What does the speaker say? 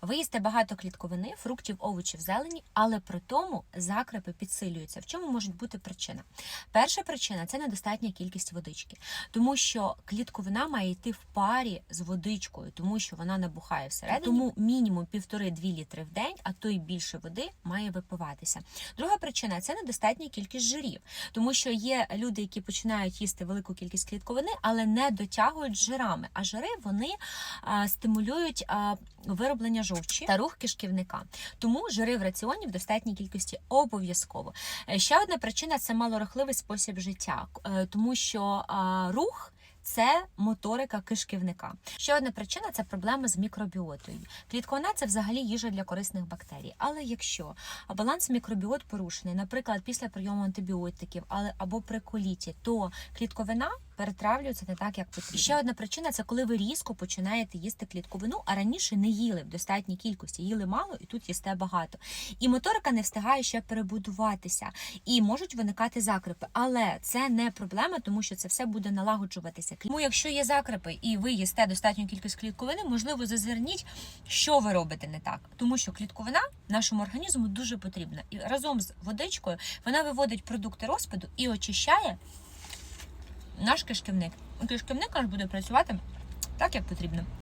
Ви їсте багато клітковини, фруктів, овочів, зелені, але при тому закрепи підсилюються. В чому може бути причина? Перша причина це недостатня кількість водички, тому що клітковина має йти в парі з водичкою, тому що вона набухає всередині. Тому мінімум 1,5-2 літри в день, а то й більше води має випиватися. Друга причина це недостатня кількість жирів, тому що є люди, які починають їсти велику кількість клітковини, але не дотягують жирами. А жири вони стимулюють вироблення жовчі та рух кишківника. Тому жири в раціоні в достатній кількості обов'язково. Е, Ще одна причина це малорухливий спосіб життя, е, тому що рух. Це моторика кишківника. Ще одна причина це проблеми з мікробіотою. Клітковина це взагалі їжа для корисних бактерій. Але якщо баланс мікробіот порушений, наприклад, після прийому антибіотиків, але або при коліті, то клітковина перетравлюється не так, як потрібно. Ще одна причина це коли ви різко починаєте їсти клітковину, а раніше не їли в достатній кількості, їли мало і тут їсте багато. І моторика не встигає ще перебудуватися, і можуть виникати закрепи. Але це не проблема, тому що це все буде налагоджуватися. Тому, якщо є закрепи і ви їсте достатню кількість клітковини, можливо, зазирніть, що ви робите не так, тому що клітковина нашому організму дуже потрібна, і разом з водичкою вона виводить продукти розпаду і очищає наш кишківник. Кишківник наш буде працювати так, як потрібно.